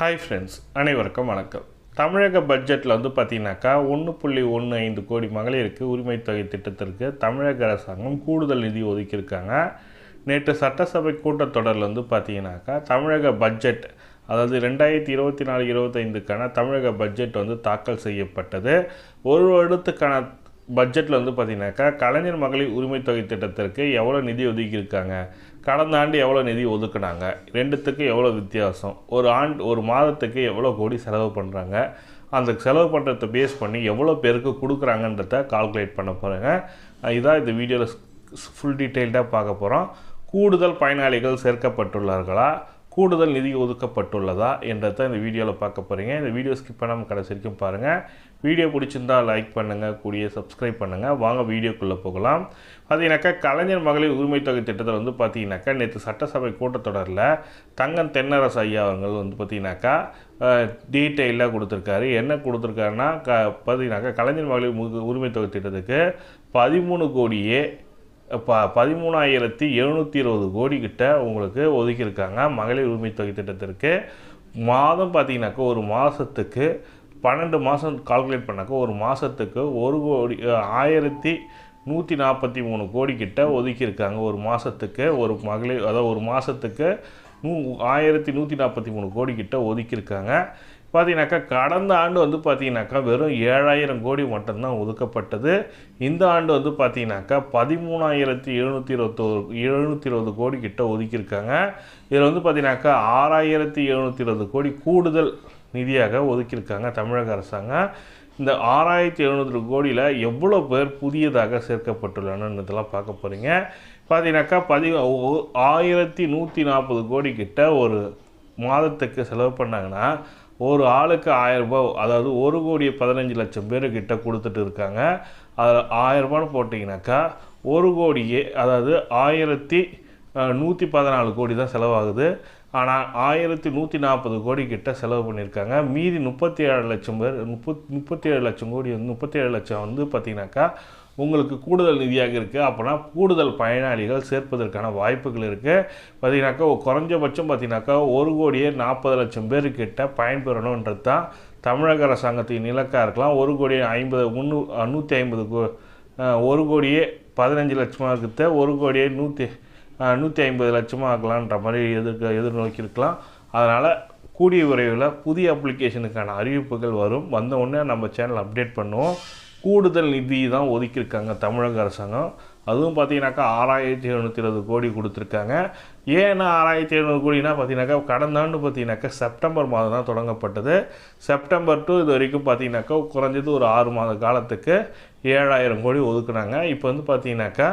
Hi friends அனைவருக்கும் வணக்கம். தமிழக பட்ஜெட்டில் வந்து பார்த்தீங்கன்னாக்கா ஒன்று புள்ளி ஒன்று ஐந்து கோடி மகளிருக்கு உரிமை தொகை திட்டத்திற்கு தமிழக அரசாங்கம் கூடுதல் நிதி ஒதுக்கியிருக்காங்க. நேற்று சட்டசபை கூட்டத்தொடரில் வந்து பார்த்தீங்கன்னாக்கா தமிழக பட்ஜெட் அதாவது ரெண்டாயிரத்தி இருபத்தி நாலு இருபத்தைந்துக்கான தமிழக பட்ஜெட் வந்து தாக்கல் செய்யப்பட்டது. ஒரு வருடத்துக்கான பட்ஜெட்டில் வந்து பார்த்தீங்கன்னாக்கா கலைஞர் மகளிர் உரிமை தொகை திட்டத்திற்கு எவ்வளோ நிதி ஒதுக்கியிருக்காங்க? கடந்த ஆண்டு எவ்வளோ நிதி ஒதுக்குனாங்க? ரெண்டுத்துக்கு எவ்வளோ வித்தியாசம்? ஒரு ஆண்டு ஒரு மாதத்துக்கு எவ்வளோ கோடி செலவு பண்ணுறாங்க அந்த செலவு பண்ணுறத பேஸ் பண்ணி எவ்வளோ பேருக்கு கொடுக்குறாங்கன்றத கால்குலேட் பண்ண போகிறேங்க இதான் இந்த வீடியோவில் ஃபுல் டீட்டெயில்டாக பார்க்க போகிறோம் கூடுதல் பயனாளிகள் சேர்க்கப்பட்டுள்ளார்களா கூடுதல் நிதி ஒதுக்கப்பட்டுள்ளதா என்றதை இந்த வீடியோவில் பார்க்க போகிறீங்க இந்த வீடியோ ஸ்கிப் பண்ணாமல் கடைசி வரைக்கும் பாருங்கள் வீடியோ பிடிச்சிருந்தா லைக் பண்ணுங்கள் கூடிய சப்ஸ்கிரைப் பண்ணுங்கள் வாங்க வீடியோக்குள்ளே போகலாம். பார்த்தீங்கன்னாக்கா கலைஞர் மகளிர் உரிமை தொகை திட்டத்தில் வந்து பார்த்தீங்கன்னாக்கா நேற்று சட்டசபை கூட்டத்தொடரில் தங்கம் தென்னரசு ஐயா அவர்கள் வந்து பார்த்தீங்கன்னாக்கா டீட்டெயிலாக கொடுத்துருக்காரு. என்ன கொடுத்துருக்காருன்னா க பார்த்தீங்கன்னாக்கா கலைஞர் மகளிர் மு- உரிமை தொகை திட்டத்துக்கு பதிமூணு கோடியே ப பதிமூணாயிரத்தி எழுநூற்றி இருபது கோடி கிட்ட உங்களுக்கு ஒதுக்கியிருக்காங்க. மகளிர் உரிமை தொகை திட்டத்திற்கு மாதம் பார்த்தீங்கனாக்கா ஒரு மாதத்துக்கு பன்னெண்டு மாதம் கால்குலேட் பண்ணாக்கா ஒரு மாதத்துக்கு ஒரு கோடி ஆயிரத்தி நூற்றி நாற்பத்தி மூணு கோடி கிட்ட ஒதுக்கியிருக்காங்க. ஒரு மாதத்துக்கு ஒரு மகளிர் அதாவது ஒரு மாதத்துக்கு நூ ஆயிரத்தி நூற்றி நாற்பத்தி மூணு கோடி கிட்ட ஒதுக்கியிருக்காங்க. பார்த்தீங்கன்னாக்கா கடந்த ஆண்டு வந்து பார்த்தீங்கன்னாக்கா வெறும் ஏழாயிரம் கோடி மட்டும்தான் ஒதுக்கப்பட்டது. இந்த ஆண்டு வந்து பார்த்தீங்கன்னாக்கா பதிமூணாயிரத்தி எழுநூற்றி இருபத்தோரு எழுநூற்றி இருபது கோடி கிட்ட ஒதுக்கியிருக்காங்க. இதில் வந்து பார்த்தீங்கன்னாக்கா ஆறாயிரத்தி எழுநூற்றி இருபது கோடி கூடுதல் நிதியாக ஒதுக்கியிருக்காங்க தமிழக அரசாங்கம் இந்த ஆறாயிரத்தி எழுநூறு கோடியில் எவ்வளோ பேர் புதியதாக சேர்க்கப்பட்டுள்ளனர் இதெல்லாம் பார்க்க போகிறீங்க பார்த்தீங்கன்னாக்கா பதி ஆயிரத்தி நூற்றி நாற்பது கோடி கிட்ட ஒரு மாதத்துக்கு செலவு பண்ணாங்கன்னா ஒரு ஆளுக்கு ஆயரரூபா அதாவது ஒரு கோடி பதினஞ்சு லட்சம் பேருக்கிட்ட கொடுத்துட்டு இருக்காங்க. அதில் ஆயிரம் ரூபான்னு போட்டிங்கனாக்கா ஒரு கோடியே அதாவது ஆயிரத்தி நூற்றி பதினாலு கோடி தான் செலவாகுது. ஆனால் ஆயிரத்தி நூற்றி நாற்பது கோடி கிட்ட செலவு பண்ணியிருக்காங்க. மீதி முப்பத்தி ஏழு லட்சம் பேர் முப்பத் முப்பத்தி ஏழு லட்சம் கோடி வந்து முப்பத்தி ஏழு லட்சம் வந்து பார்த்திங்கனாக்கா உங்களுக்கு கூடுதல் நிதியாக இருக்குது அப்போனா கூடுதல் பயனாளிகள் சேர்ப்பதற்கான வாய்ப்புகள் இருக்குது பார்த்தீங்கன்னாக்கா குறைஞ்சபட்சம் பார்த்தீங்கன்னாக்கா ஒரு கோடியே நாற்பது லட்சம் பேருக்கிட்ட பயன்பெறணுன்றது தான் தமிழக அரசாங்கத்தின் இலக்காக இருக்கலாம். ஒரு கோடியே ஐம்பது முந்நூ நூற்றி ஐம்பது கோ ஒரு கோடியே பதினஞ்சு லட்சமாக இருக்கிறத ஒரு கோடியே நூற்றி நூற்றி ஐம்பது லட்சமாக ஆக்கலான்ற மாதிரி எதிர்க்க எதிர்நோக்கியிருக்கலாம். அதனால் கூடிய விரைவில் புதிய அப்ளிகேஷனுக்கான அறிவிப்புகள் வரும். வந்த உடனே நம்ம சேனல் அப்டேட் பண்ணுவோம். கூடுதல் நிதி தான் ஒதுக்கியிருக்காங்க தமிழக அரசாங்கம். அதுவும் பார்த்தீங்கன்னாக்கா ஆறாயிரத்தி எழுநூற்றி இருபது கோடி கொடுத்துருக்காங்க. ஏன்னா ஆறாயிரத்தி எழுநூறு கோடினா பார்த்தீங்கன்னாக்கா கடந்த ஆண்டு பார்த்தீங்கன்னாக்கா செப்டம்பர் மாதம் தான் தொடங்கப்பட்டது. செப்டம்பர் டு இது வரைக்கும் பார்த்தீங்கன்னாக்கா குறைஞ்சது ஒரு ஆறு மாத காலத்துக்கு ஏழாயிரம் கோடி ஒதுக்குனாங்க. இப்போ வந்து பார்த்தீங்கன்னாக்கா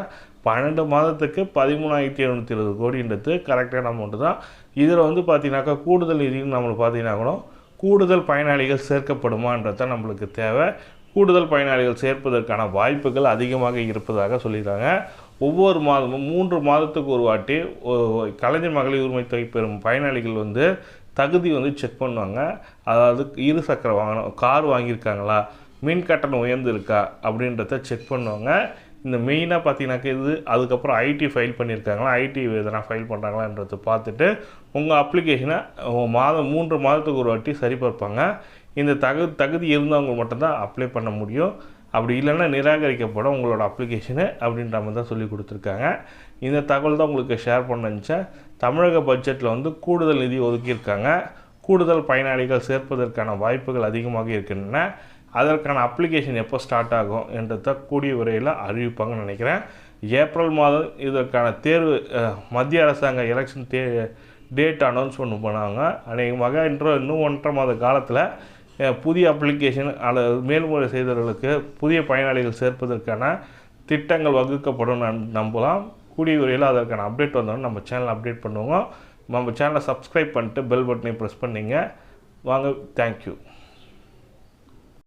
பன்னெண்டு மாதத்துக்கு பதிமூணாயிரத்தி எழுநூற்றி இருபது கோடின்றது கரெக்டான அமௌண்ட்டு தான். இதில் வந்து பார்த்தீங்கன்னாக்கா கூடுதல் நிதின்னு நம்மளுக்கு பார்த்தீங்கன்னா கூட கூடுதல் பயனாளிகள் சேர்க்கப்படுமான்றது தான் நம்மளுக்கு தேவை. கூடுதல் பயனாளிகள் சேர்ப்பதற்கான வாய்ப்புகள் அதிகமாக இருப்பதாக சொல்லியிருக்காங்க. ஒவ்வொரு மாதமும் மூன்று மாதத்துக்கு ஒரு வாட்டி கலைஞர் மகளிர் உரிமை தொகை பெறும் பயனாளிகள் வந்து தகுதி வந்து செக் பண்ணுவாங்க. அதாவது இரு சக்கர வாகனம் கார் வாங்கியிருக்காங்களா மின் கட்டணம் உயர்ந்திருக்கா அப்படின்றத செக் பண்ணுவாங்க. இந்த மெயினாக பார்த்தீங்கன்னாக்கா இது அதுக்கப்புறம் ஐடி ஃபைல் பண்ணியிருக்காங்களா ஐடி எதனா ஃபைல் பண்ணுறாங்களான்றத பார்த்துட்டு உங்கள் அப்ளிகேஷனை மாதம் மூன்று மாதத்துக்கு ஒரு வாட்டி சரிபார்ப்பாங்க. இந்த தகு தகுதி இருந்தவங்க மட்டும்தான் அப்ளை பண்ண முடியும். அப்படி இல்லைன்னா நிராகரிக்கப்படும் உங்களோட அப்ளிகேஷனு அப்படின்ற மாதிரி தான் சொல்லி கொடுத்துருக்காங்க. இந்த தகவல் தான் உங்களுக்கு ஷேர் பண்ண நினச்சேன். தமிழக பட்ஜெட்டில் வந்து கூடுதல் நிதி ஒதுக்கியிருக்காங்க. கூடுதல் பயனாளிகள் சேர்ப்பதற்கான வாய்ப்புகள் அதிகமாக இருக்கின்றன. அதற்கான அப்ளிகேஷன் எப்போ ஸ்டார்ட் ஆகும் என்றதை கூடிய விரைவில் அறிவிப்பாங்கன்னு நினைக்கிறேன். ஏப்ரல் மாதம் இதற்கான தேர்வு மத்திய அரசாங்க எலெக்ஷன் தே டேட் அனௌன்ஸ்மெண்ட் பண்ணாங்க அநேகமாக இன்றும் இன்னும் ஒன்றரை மாத காலத்தில் புதிய அப்ளிகேஷன் அல்லது மேல்முறை செய்தவர்களுக்கு புதிய பயனாளிகள் சேர்ப்பதற்கான திட்டங்கள் வகுக்கப்படும் நம்- நம்பலாம். கூடிய விரைவில் அதற்கான அப்டேட் வந்தோடனே நம்ம சேனல் அப்டேட் பண்ணுவோம் நம்ம சேனலை சப்ஸ்கிரைப் பண்ணிட்டு பெல் பட்டனை ப்ரெஸ் பண்ணிங்க. வாங்க தேங்க்யூ